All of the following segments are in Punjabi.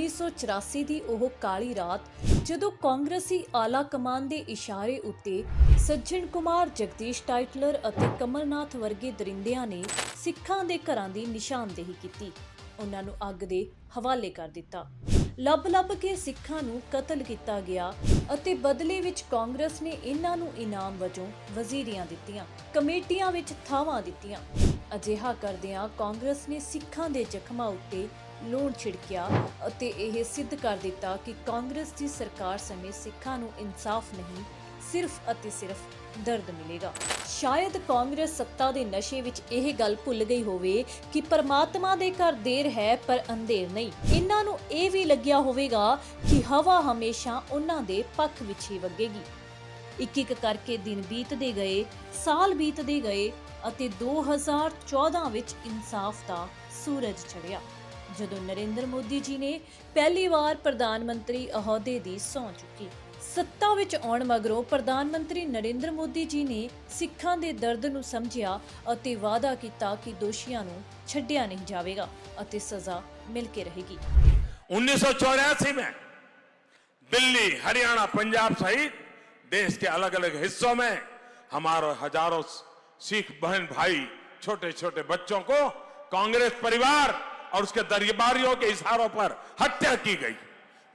1984 ਦੀ ਉਹ ਕਾਲੀ ਰਾਤ ਜਦੋਂ ਕਾਂਗਰਸੀ ਆਲਾ ਕਮਾਨ ਦੇ ਇਸ਼ਾਰੇ ਉੱਤੇ ਸੱਜਣ ਕੁਮਾਰ, ਜਗਦੀਸ਼ ਟਾਈਟਲਰ ਅਤੇ ਕਮਲਨਾਥ ਵਰਗੇ ਦਰਿੰਦਿਆਂ ਨੇ ਸਿੱਖਾਂ ਦੇ ਘਰਾਂ ਦੀ ਨਿਸ਼ਾਨਦੇਹੀ ਕੀਤੀ। ਉਹਨਾਂ ਨੂੰ ਅੱਗ ਦੇ ਹਵਾਲੇ ਕਰ ਦਿੱਤਾ। ਲੱਭ-ਲੱਭ ਕੇ ਸਿੱਖਾਂ ਨੂੰ ਕਤਲ ਕੀਤਾ ਗਿਆ ਅਤੇ ਬਦਲੇ ਵਿੱਚ ਕਾਂਗਰਸ ਨੇ ਇਹਨਾਂ ਨੂੰ ਇਨਾਮ ਵਜੋਂ ਵਜ਼ੀਰੀਆਂ ਦਿੱਤੀਆਂ, ਕਮੇਟੀਆਂ ਵਿੱਚ ਥਾਵਾਂ ਦਿੱਤੀਆਂ। ਅਜਿਹਾ ਕਰਦਿਆਂ ਕਾਂਗਰਸ ਨੇ ਸਿੱਖਾਂ ਦੇ ਜ਼ਖਮਾਂ ਉੱਤੇ ਲੂਣ ਛਿੜਕਿਆ ਅਤੇ ਇਹ ਸਿੱਧ ਕਰ ਦਿੱਤਾ ਕਿ ਕਾਂਗਰਸ ਦੀ ਸਰਕਾਰ ਸਮੇਂ ਸਿੱਖਾਂ ਨੂੰ ਇਨਸਾਫ ਨਹੀਂ, ਸਿਰਫ ਅਤੇ ਸਿਰਫ ਦਰਦ ਮਿਲੇਗਾ। ਸ਼ਾਇਦ ਕਾਂਗਰਸ ਸੱਤਾ ਦੇ ਨਸ਼ੇ ਵਿੱਚ ਇਹ ਗੱਲ ਭੁੱਲ ਗਈ ਹੋਵੇ ਕਿ ਪਰਮਾਤਮਾ ਦੇ ਘਰ ਦੇਰ ਹੈ, ਪਰ ਅੰਧੇਰ ਨਹੀਂ। ਇਹਨਾਂ ਨੂੰ ਇਹ ਵੀ ਲੱਗਿਆ ਹੋਵੇਗਾ ਕਿ ਹਵਾ ਹਮੇਸ਼ਾ ਉਹਨਾਂ ਦੇ ਪੱਖ ਵਿੱਚ ਹੀ ਵਗੇਗੀ। ਇੱਕ ਇੱਕ ਕਰਕੇ ਦਿਨ ਬੀਤਦੇ ਗਏ, ਸਾਲ ਬੀਤਦੇ ਗਏ ਅਤੇ 2014 ਵਿੱਚ ਇਨਸਾਫ ਦਾ ਸੂਰਜ ਚੜ੍ਹਿਆ। ਜਦੋਂ ਨਰਿੰਦਰ ਮੋਦੀ ਜੀ ਨੇ ਪਹਿਲੀ ਵਾਰ ਪ੍ਰਧਾਨ ਮੰਤਰੀ ਅਹੁਦੇ ਦੀ ਸਹੁੰ ਚੁੱਕੀ ਸੱਤਾ ਵਿੱਚ ਆਉਣ ਮਗਰੋਂ ਪ੍ਰਧਾਨ ਮੰਤਰੀ ਨਰਿੰਦਰ ਮੋਦੀ ਜੀ ਨੇ ਸਿੱਖਾਂ ਦੇ ਦਰਦ ਨੂੰ ਸਮਝਿਆ ਅਤੇ ਵਾਅਦਾ ਕੀਤਾ ਕਿ ਦੋਸ਼ੀਆਂ ਨੂੰ ਛੱਡਿਆ ਨਹੀਂ ਜਾਵੇਗਾ ਅਤੇ ਸਜ਼ਾ ਮਿਲ ਕੇ ਰਹੇਗੀ 1984 में दिल्ली हरियाणा पंजाब सहित देश के अलग अलग हिस्सों में हमारे हजारों सिख बहन भाई छोटे छोटे बच्चों को कांग्रेस परिवार और उसके दरबारियों के इशारों पर हत्या की गई।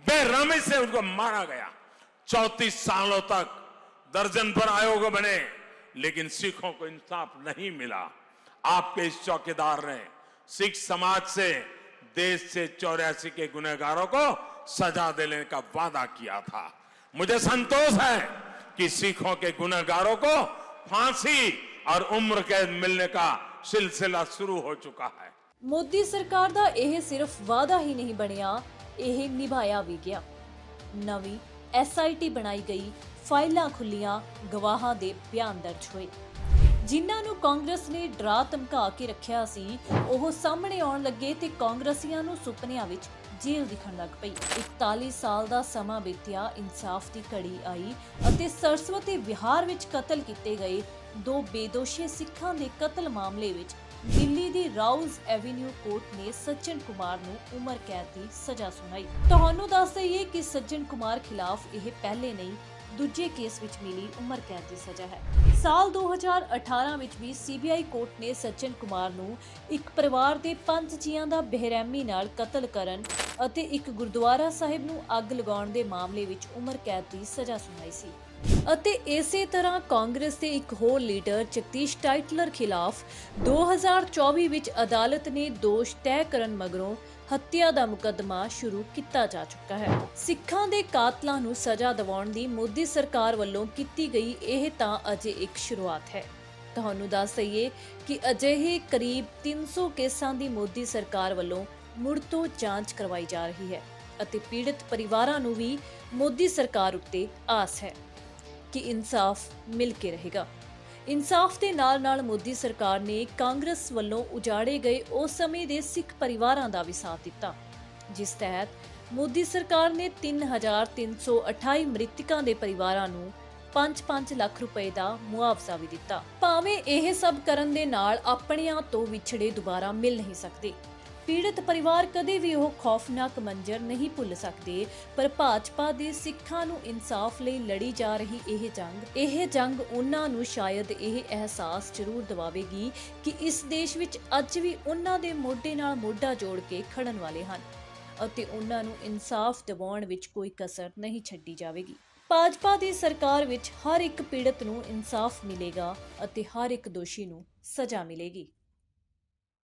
बेरहमी से उनको मारा गया। चौतीस सालों तक दर्जन पर आयोग बने, लेकिन सिखों को इंसाफ नहीं मिला। आपके इस चौकीदार ने सिख समाज से, देश से चौरासी के गुनहगारों को सजा देने का वादा किया था। मुझे संतोष है कि सिखों के गुनहगारों को फांसी और उम्र कैद मिलने का सिलसिला शुरू हो चुका है। ਮੋਦੀ ਸਰਕਾਰ ਦਾ ਇਹ ਸਿਰਫ ਵਾਅਦਾ ਹੀ ਨਹੀਂ ਬਣਿਆ, ਇਹ ਨਿਭਾਇਆ ਵੀ ਗਿਆ। ਨਵੀਂ ਐਸਆਈਟੀ ਬਣਾਈ ਗਈ, ਫਾਈਲਾਂ ਖੁੱਲੀਆਂ, ਗਵਾਹਾਂ ਦੇ ਬਿਆਨ ਦਰਜ ਹੋਏ। ਜਿਨ੍ਹਾਂ ਨੂੰ ਕਾਂਗਰਸ ਨੇ ਡਰਾ ਧਮਕਾ ਕੇ ਰੱਖਿਆ ਸੀ, ਉਹ ਸਾਹਮਣੇ ਆਉਣ ਲੱਗੇ ਤੇ ਕਾਂਗਰਸੀਆਂ ਨੂੰ ਸੁਪਨਿਆਂ ਵਿੱਚ ਜੇਲ੍ਹ ਦਿਖਣ ਲੱਗ ਪਈ। 41 ਸਾਲ ਦਾ ਸਮਾਂ ਬੀਤਿਆ, ਇਨਸਾਫ ਦੀ ਘੜੀ ਆਈ ਅਤੇ ਸਰਸਵਤੀ ਵਿਹਾਰ ਵਿੱਚ ਕਤਲ ਕੀਤੇ ਗਏ ਦੋ ਬੇਦੋਸ਼ੀ ਸਿੱਖਾਂ ਦੇ ਕਤਲ ਮਾਮਲੇ ਵਿੱਚ ਦਿੱਲੀ ਦੀ ਰਾਉਜ਼ ਐਵੇਨਿਊ ਕੋਰਟ ਨੇ ਸੱਜਣ ਕੁਮਾਰ ਨੂੰ ਉਮਰ ਕੈਦ ਦੀ ਸਜ਼ਾ ਸੁਣਾਈ। ਤੁਹਾਨੂੰ ਦੱਸ ਦਈਏ ਕਿ ਸੱਜਣ ਕੁਮਾਰ ਖਿਲਾਫ ਇਹ ਪਹਿਲੇ ਨਹੀਂ ਦੂਜੇ ਕੇਸ ਵਿੱਚ ਮਿਲੀ ਉਮਰ ਕੈਦ ਦੀ ਸਜ਼ਾ ਹੈ। ਸਾਲ 2018 ਵਿੱਚ ਵੀ ਸੀਬੀਆਈ ਕੋਰਟ ਨੇ ਸੱਜਣ ਕੁਮਾਰ ਨੂੰ ਇੱਕ ਪਰਿਵਾਰ ਦੇ ਪੰਜ ਜੀਆਂ ਦਾ ਬੇਰਹਿਮੀ ਨਾਲ ਕਤਲ ਕਰਨ ਅਤੇ ਇੱਕ ਗੁਰਦੁਆਰਾ ਸਾਹਿਬ ਨੂੰ ਅੱਗ ਲਗਾਉਣ ਦੇ ਮਾਮਲੇ ਵਿੱਚ ਉਮਰ ਕੈਦ ਦੀ ਸਜ਼ਾ ਸੁਣਾਈ ਸੀ। ਅਤੇ ਇਸੇ ਤਰ੍ਹਾਂ ਕਾਂਗਰਸ ਦੇ ਇੱਕ ਹੋਰ ਲੀਡਰ ਜਗਦੀਸ਼ ਟਾਈਟਲਰ ਖਿਲਾਫ 2024 ਵਿੱਚ ਅਦਾਲਤ ਨੇ ਦੋਸ਼ ਤੈਅ ਕਰਨ ਮਗਰੋਂ ਹੱਤਿਆ ਦਾ ਮੁਕੱਦਮਾ ਸ਼ੁਰੂ ਕੀਤਾ ਜਾ ਚੁੱਕਾ ਹੈ। ਸਿੱਖਾਂ ਦੇ ਕਾਤਲਾਂ ਨੂੰ ਸਜ਼ਾ ਦਿਵਾਉਣ ਦੀ ਮੋਦੀ ਸਰਕਾਰ ਵੱਲੋਂ ਕੀਤੀ ਗਈ ਇਹ ਤਾਂ ਅਜੇ ਇੱਕ ਸ਼ੁਰੂਆਤ ਹੈ। ਤੁਹਾਨੂੰ ਦੱਸ ਦਈਏ ਕਿ ਅਜਿਹੇ ਕਰੀਬ 300 ਕੇਸਾਂ ਦੀ ਮੋਦੀ ਸਰਕਾਰ ਵੱਲੋਂ ਮੁੜ ਤੋਂ ਜਾਂਚ ਕਰਵਾਈ ਜਾ ਰਹੀ ਹੈ ਅਤੇ ਪੀੜਤ ਪਰਿਵਾਰਾਂ ਨੂੰ ਵੀ ਮੋਦੀ ਸਰਕਾਰ ਉੱਤੇ ਆਸ ਹੈ ਕਿ ਇਨਸਾਫ ਮਿਲ ਕੇ ਰਹੇਗਾ। ਇਨਸਾਫ ਦੇ ਨਾਲ-ਨਾਲ ਮੋਦੀ ਸਰਕਾਰ ਨੇ ਕਾਂਗਰਸ ਵੱਲੋਂ ਉਜਾੜੇ ਗਏ ਉਸ ਸਮੇਂ ਦੇ ਸਿੱਖ ਪਰਿਵਾਰਾਂ ਦਾ ਵੀ ਸਾਥ ਦਿੱਤਾ, ਜਿਸ ਤਹਿਤ ਮੋਦੀ ਸਰਕਾਰ ਨੇ 3328 ਮ੍ਰਿਤਕਾਂ ਦੇ ਪਰਿਵਾਰਾਂ ਨੂੰ 5-5 ਲੱਖ ਰੁਪਏ ਦਾ ਮੁਆਵਜ਼ਾ ਵੀ ਦਿੱਤਾ। ਭਾਵੇਂ ਇਹ ਸਭ ਕਰਨ ਦੇ ਨਾਲ ਆਪਣਿਆਂ ਤੋਂ ਵਿਛੜੇ ਦੁਬਾਰਾ ਮਿਲ ਨਹੀਂ ਸਕਦੇ। ਪੀੜਤ ਪਰਿਵਾਰ ਕਦੇ ਵੀ ਉਹ ਖੌਫਨਾਕ ਮੰਜ਼ਰ ਨਹੀਂ ਭੁੱਲ ਸਕਦੇ, ਪਰ ਭਾਜਪਾ ਦੇ ਸਿੱਖਾਂ ਨੂੰ ਇਨਸਾਫ ਲਈ ਲੜੀ ਜਾ ਰਹੀ ਇਹ ਜੰਗ ਇਹ ਜੰਗ ਉਹਨਾਂ ਨੂੰ ਸ਼ਾਇਦ ਇਹ ਅਹਿਸਾਸ ਜ਼ਰੂਰ ਦਿਵਾਵੇਗੀ ਕਿ ਇਸ ਦੇਸ਼ ਵਿੱਚ ਅੱਜ ਵੀ ਉਹਨਾਂ ਦੇ ਮੋਢੇ ਨਾਲ ਮੋਢਾ ਜੋੜ ਕੇ ਖੜਨ ਵਾਲੇ ਹਨ ਅਤੇ ਉਹਨਾਂ ਨੂੰ ਇਨਸਾਫ ਦਿਵਾਉਣ ਵਿੱਚ ਕੋਈ ਕਸਰ ਨਹੀਂ ਛੱਡੀ ਜਾਵੇਗੀ। ਭਾਜਪਾ ਦੀ ਸਰਕਾਰ ਵਿੱਚ ਹਰ ਇੱਕ ਪੀੜਤ ਨੂੰ ਇਨਸਾਫ ਮਿਲੇਗਾ ਅਤੇ ਹਰ ਇੱਕ ਦੋਸ਼ੀ ਨੂੰ ਸਜ਼ਾ ਮਿਲੇਗੀ।